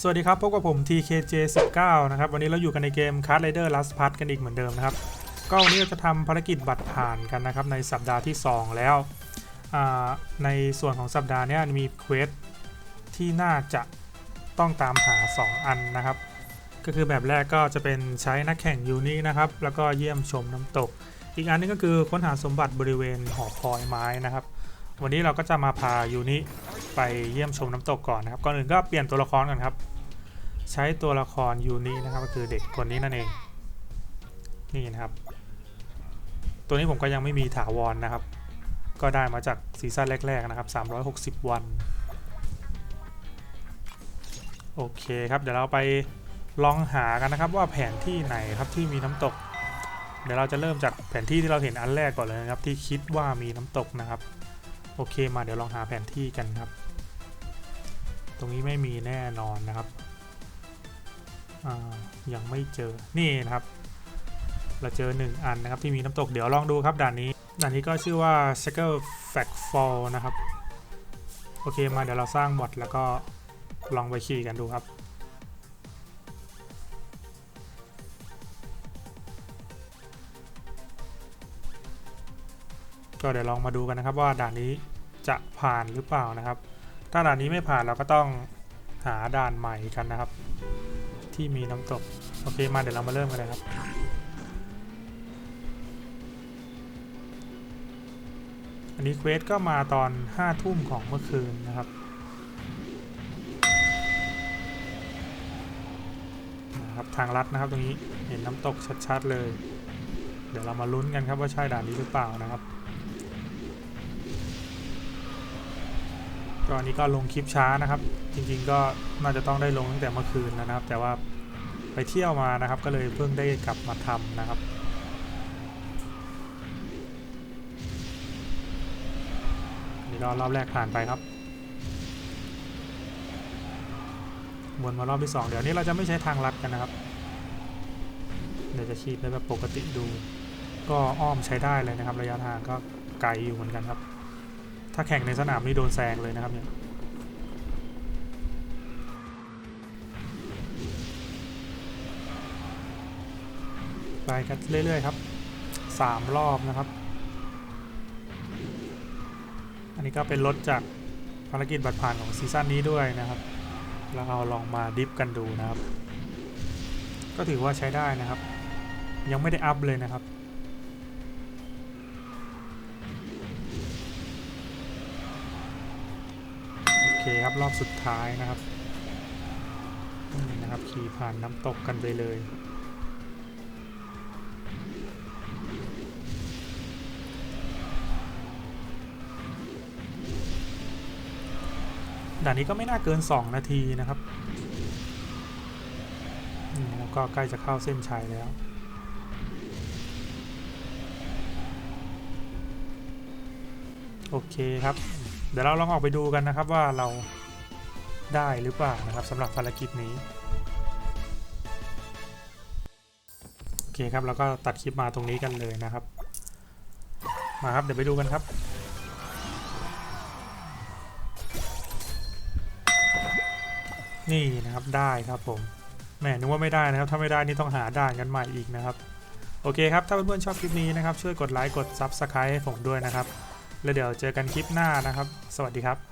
สวัสดีครับ พบกับผม TKJ19 นะครับ วันนี้เราอยู่กันในเกม Card Rider Last Part กันอีกเหมือนเดิมนะครับ ก็วันนี้เราจะทำภารกิจบัตรผ่านกันนะครับ ในสัปดาห์ที่ 2 แล้ว ในส่วนของสัปดาห์นี้มีเควสที่น่าจะต้องตามหา 2 อันนะครับ ก็คือแบบแรกก็จะเป็นใช้นักแข่งยูนินะครับ แล้วก็เยี่ยมชมน้ำตก อีกอันนึงก็คือค้นหาสมบัติบริเวณหอคอยไม้นะครับ วันนี้เราก็จะมาพายูนิ ไปเยี่ยมชมน้ำตกก่อนนะครับ ก่อนอื่นก็เปลี่ยนตัวละครก่อนครับ ใช้ตัวละครยูนินะครับ ก็คือเด็กคนนี้นั่นเอง นี่นะครับ ตัวนี้ผมก็ยังไม่มีถาวรนะครับ ก็ได้มาจากซีซั่นแรก ๆนะครับ 360 วัน โอเคครับ เดี๋ยวเราไปลองหากันนะครับว่าแผนที่ไหนครับที่มีน้ำตก เดี๋ยวเราจะเริ่มจากแผนที่ที่เราเห็นอันแรกก่อนเลยนะครับ ที่คิดว่ามีน้ำตกนะครับ โอเคมาเดี๋ยวลองหาแผนที่กันครับ รงนี้ไม่มีแน่นอนนะครับยังไม่เจอนี่นะครับ เราเจอหนึ่งอันนะครับที่มีน้ำตกเดี๋ยวลองดูครับด่านนี้ด่านนี้ก็ชื่อว่า s h a c k l e Fact Fall นะครับ โอเคมาเดี๋ยวเราสร้างบอทแล้วก็ลองไปขี่กันดูครับก็เดี๋ยวลองมาดูกันนะครับว่าด่านนี้จะผ่านหรือเปล่านะครับ ถ้าด่านนี้ไม่ผ่านเราก็ต้องหาด่านใหม่กันนะครับ ที่มีน้ำตก โอเคมาเดี๋ยวเรามาเริ่มกันเลยครับ อันนี้เควสก็มาตอน5ทุ่มของเมื่อคืนนะครับนะครับทางลัดนะครับตรงนี้เห็นน้ำตกชัดๆเลย เดี๋ยวเรามาลุ้นกันครับว่าใช่ด่านนี้หรือเปล่านะครับ ก็อันนี้ก็ลงคลิปช้านะครับ จริงๆก็น่าจะต้องได้ลงตั้งแต่เมื่อคืนแล้วนะครับ แต่ว่าไปเที่ยวมานะครับ ก็เลยเพิ่งได้กลับมาทำนะครับนี่ก็รอบแรกผ่านไปครับวนมารอบที่ 2 เดี๋ยวนี้เราจะไม่ใช้ทางลัดกันนะครับ เดี๋ยวจะขี่ไปแบบปกติดู ก็อ้อมใช้ได้เลยนะครับ ระยะทางก็ไกลอยู่เหมือนกันครับ ถ้าแข่งในสนามนี่โดนแซงเลยนะครับเนี่ยไปกันเรื่อยๆครับสามรอบนะครับ อันนี้ก็เป็นรถจากภารกิจบัตรผ่านของซีซั่นนี้ด้วยนะครับแล้วเราลองมาดิฟกันดูนะครับ ก็ถือว่าใช้ได้นะครับ ยังไม่ได้อัพเลยนะครับ เคครับรอบสุดท้ายนะครับนี่นะครับขี่ผ่านน้ำตกกันไปเลยด่านนี้ก็ไม่น่าเกิน 2 นาทีนะครับนี่แล้วก็ใกล้จะเข้าเส้นชัยแล้ว โอเคครับ เดี๋ยวเราลองออกไปดูกันนะครับว่าเราได้หรือเปล่านะครับสำหรับภารกิจนี้โอเคครับแล้วก็ตัดคลิปมาตรงนี้กันเลยนะครับ มาครับเดี๋ยวไปดูกันครับนี่นะครับได้ครับผมแหมนึกว่าไม่ได้นะครับ ถ้าไม่ได้นี่ต้องหาด่านกันใหม่อีกนะครับ โอเคครับ ถ้าเพื่อนๆชอบคลิปนี้นะครับ ช่วยกดไลค์กด Subscribe ให้ผมด้วยนะครับ แล้วเดี๋ยวเจอกันคลิปหน้านะครับ สวัสดีครับ